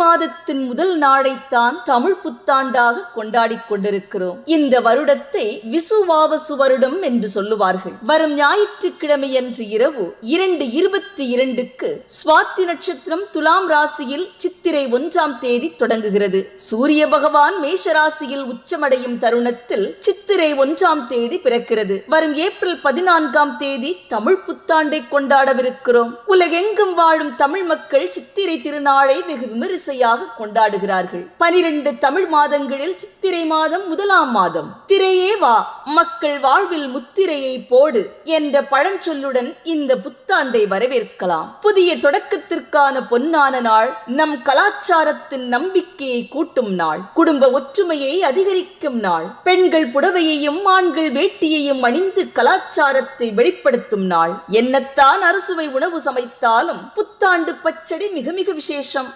மாதத்தின் முதல் நாளைத்தான் தமிழ் புத்தாண்டாக கொண்டாடிக் கொண்டிருக்கிறோம். இந்த வருடத்தை விசுவாவசு வருடம் என்று சொல்லுவார்கள். வரும் ஞாயிற்றுக்கிழமையன்று இரவு இரண்டு இருபத்தி இரண்டுக்கு சுவாத்தி நட்சத்திரம் துலாம் ராசியில் சித்திரை ஒன்றாம் தேதி தொடங்குகிறது. சூரிய பகவான் மேஷ ராசியில் உச்சமடையும் தருணத்தில் சித்திரை ஒன்றாம் தேதி பிறக்கிறது. வரும் ஏப்ரல் பதினான்காம் தேதி தமிழ் புத்தாண்டை கொண்டாடவிருக்கிறோம். உலகெங்கும் வாழும் தமிழ் மக்கள் சித்திரை திருநாளை வெகு விமர்சையாக கொண்டாடுகிறார்கள். பனிரெண்டு தமிழ் மாதங்களில் சித்திரை மாதம் முதலாம் மாதம். திரையே வா மக்கள் வாழ்வில் முத்திரையை போடு என்ற பழஞ்சொல்லுடன் இந்த புத்தாண்டை வரவேற்கலாம். புதிய தொடக்கத்திற்கான பொன்னான நாள் நம் கலாச்சாரத்தின் நம்பிக்கையை கூட்டும் நாள் குடும்ப ஒற்றுமையை அதிகரிக்கும் நாள் பெண்கள் புடவையையும் ஆண்கள் வேட்டியையும் அணிந்து கலாச்சாரத்தை வெளிப்படுத்தும் நாள். என்னத்தான் அறுசுவை உணவு சமைத்தாலும் புத்தாண்டு பச்சடி மிக மிக விசேஷம்.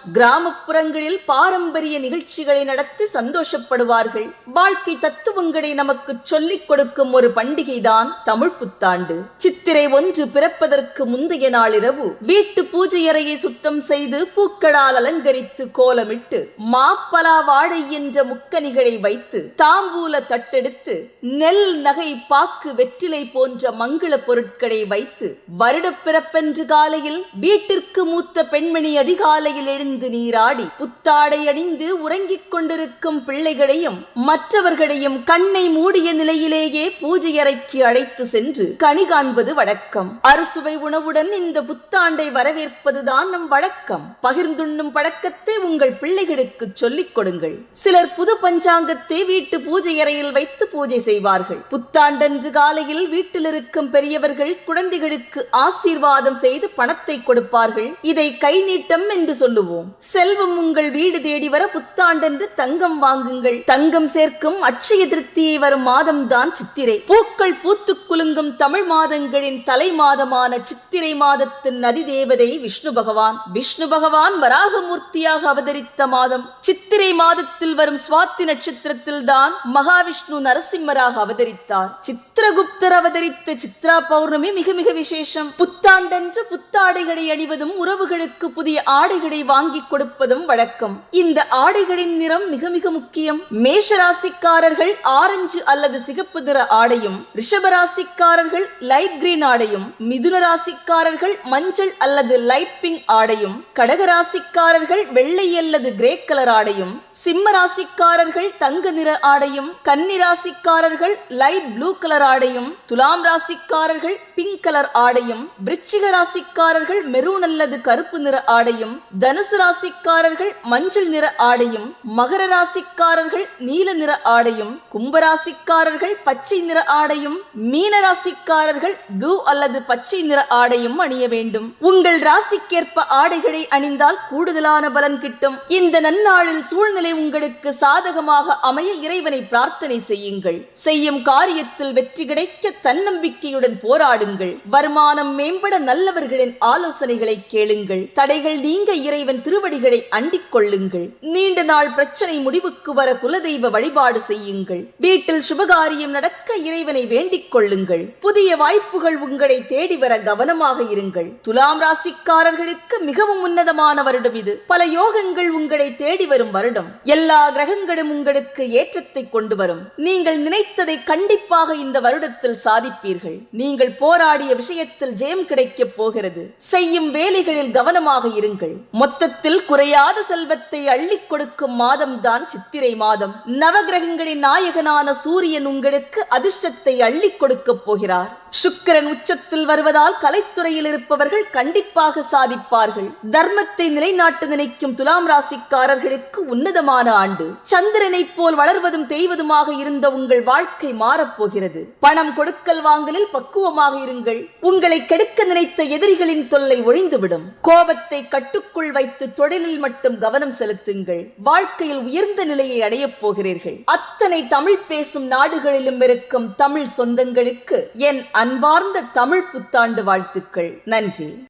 நாற்புறங்களில் பாரம்பரிய நிகழ்ச்சிகளை நடத்தி சந்தோஷப்படுவார்கள். வாழ்க்கை தத்துவங்களை நமக்கு சொல்லிக் கொடுக்கும் ஒரு பண்டிகைதான் தமிழ் புத்தாண்டு. சித்திரை ஒன்று பிறப்பதற்கு முந்தைய நாளிரவு வீட்டு பூஜை அறையை சுத்தம் செய்து பூக்களால் அலங்கரித்து கோலமிட்டு மாப்பலா வாழை என்ற முக்கணிகளை வைத்து தாம்பூல தட்டெடுத்து நெல் நகை பாக்கு வெற்றிலை போன்ற மங்கள பொருட்களை வைத்து வருட பிறப்பென்று காலையில் வீட்டிற்கு மூத்த பெண்மணி அதிகாலையில் எழுந்து நீராடி புத்தாடை அணிந்து உறங்கிக் கொண்டிருக்கும் பிள்ளைகளையும் மற்றவர்களையும் கண்ணை மூடிய நிலையிலேயே பூஜை அறைக்கு அழைத்து சென்று கனி காண்பது வழக்கம். அறுசுவை உணவுடன் இந்த புத்தாண்டை வரவேற்பதுதான் நம் வழக்கம். பகிர்ந்துண்ணும் பழக்கத்தை உங்கள் பிள்ளைகளுக்கு சொல்லிக் கொடுங்கள். சிலர் புது பஞ்சாங்கத்தை வீட்டு பூஜை அறையில் வைத்து பூஜை செய்வார்கள். புத்தாண்டன்று காலையில் வீட்டில் இருக்கும் பெரியவர்கள் குழந்தைகளுக்கு ஆசீர்வாதம் செய்து பணத்தை கொடுப்பார்கள். இதை கை நீட்டம் என்று சொல்லுவோம். செல் செல்வம் உங்கள் வீடு தேடி வர புத்தாண்டென்று தங்கம் வாங்குங்கள். தங்கம் சேர்க்கும் அட்சய திருப்தியை வரும் மாதம் தான் சித்திரை. பூக்கள் பூத்துக் குலுங்கும் தமிழ் மாதங்களின் தலை மாதமான சித்திரை மாதத்தின் நதி தேவதை விஷ்ணு பகவான். விஷ்ணு பகவான் வராகமூர்த்தியாக அவதரித்த மாதம் சித்திரை மாதத்தில் வரும் சுவாத்தி நட்சத்திரத்தில் தான் மகாவிஷ்ணு நரசிம்மராக அவதரித்தார். சித்திரகுப்தர் அவதரித்த சித்ரா பௌர்ணமி மிக மிக விசேஷம். புத்தாண்டென்று புத்தாடைகளை அணிவதும் உறவுகளுக்கு புதிய ஆடைகளை வாங்கி கொடுப்பதும் வழக்கம். இந்த ஆடைகளின் நிறம் மிக மிக முக்கியம். மேஷ ராசிக்காரர்கள் ஆரஞ்சு அல்லது சிகப்பு நிற ஆடையும் ரிஷபராசிக்காரர்கள் லைட் கிரீன் ஆடையும் மிதுன ராசிக்காரர்கள் மஞ்சள் அல்லது லைட் பிங்க் ஆடையும் கடக ராசிக்காரர்கள் வெள்ளை அல்லது கிரே கலர் ஆடையும் சிம்ம ராசிக்காரர்கள் தங்க நிற ஆடையும் கன்னி ராசிக்காரர்கள் லைட் ப்ளூ கலர் ஆடையும் துலாம் ராசிக்காரர்கள் பிங்க் கலர் ஆடையும் விருச்சிக ராசிக்காரர்கள் மெரூன் அல்லது கருப்பு நிற ஆடையும் தனுசு ராசிக்காரர்கள் மஞ்சள் நிற ஆடையும் மகர ராசிக்காரர்கள் நீல நிற ஆடையும் கும்பராசிக்காரர்கள் பச்சை நிற ஆடையும் மீன ராசிக்காரர்கள் ப்ளூ அல்லது பச்சை நிற ஆடையும் அணிய வேண்டும். உங்கள் ராசிக்கேற்ப ஆடைகளை அணிந்தால் கூடுதலான பலன் கிட்டும். இந்த நன்னாளில் சூழ்நிலை உங்களுக்கு சாதகமாக அமைய இறைவனை பிரார்த்தனை செய்யுங்கள். செய்யும் காரியத்தில் வெற்றி கிடைக்க தன்னம்பிக்கையுடன் போராடுங்கள். வருமானம் மேம்பட நல்லவர்களின் ஆலோசனைகளை கேளுங்கள். தடைகள் நீங்க இறைவன் திருவடிகளை அண்டிக் கொள்ளுங்கள். நீண்ட நாள் பிரச்சனை முடிவுக்கு வர குலதெய்வ வழிபாடு செய்யுங்கள். வீட்டில் சுபகாரியம் நடக்க இறைவனை வேண்டிக் கொள்ளுங்கள். புதிய வாய்ப்புகள் உங்களை தேடி வர கவனமாக இருங்கள். துலாம் ராசிக்காரர்களுக்கு மிகவும் உன்னதமான வருடம் இது. பல யோகங்கள் உங்களை தேடி வரும் வருடம். எல்லா கிரகங்களும் உங்களுக்கு ஏற்றத்தை கொண்டு வரும். நீங்கள் நினைத்ததை கண்டிப்பாக இந்த வருடத்தில் சாதிப்பீர்கள். நீங்கள் போராடிய விஷயத்தில் ஜெயம் கிடைக்கப் போகிறது. செய்யும் வேலைகளில் கவனமாக இருங்கள். மொத்தத்தில் குறைய அழியாத செல்வத்தை அள்ளிக் கொடுக்கும் மாதம்தான் சித்திரை மாதம். நவகிரகங்களின் நாயகனான சூரியன் உங்களுக்கு அதிர்ஷ்டத்தை அள்ளிக் கொடுக்கப் போகிறார். சுக்கிரன் உச்சத்தில் வருவதால் கலைத்துறையில் இருப்பவர்கள் கண்டிப்பாக சாதிப்பார்கள். தர்மத்தை நிலைநாட்ட நினைக்கும் துலாம் ராசிக்காரர்களுக்கு உன்னதமான ஆண்டு. சந்திரனைப் போல் வளர்வதும் தேய்வதுமாக இருந்த உங்கள் வாழ்க்கை மாறப்போகிறது பணம் கொடுக்கல் வாங்கலில் பக்குவமாக இருங்கள். உங்களை கெடுக்க நினைத்த எதிரிகளின் தொல்லை ஒழிந்துவிடும். கோபத்தை கட்டுக்குள் வைத்து தொழிலில் மட்டும் கவனம் செலுத்துங்கள். வாழ்க்கையில் உயர்ந்த நிலையை அடையப் போகிறீர்கள். அத்தனை தமிழ் பேசும் நாடுகளிலும் இருக்கும் தமிழ் சொந்தங்களுக்கு என் அன்பார்ந்த தமிழ் புத்தாண்டு வாழ்த்துக்கள். நன்றி.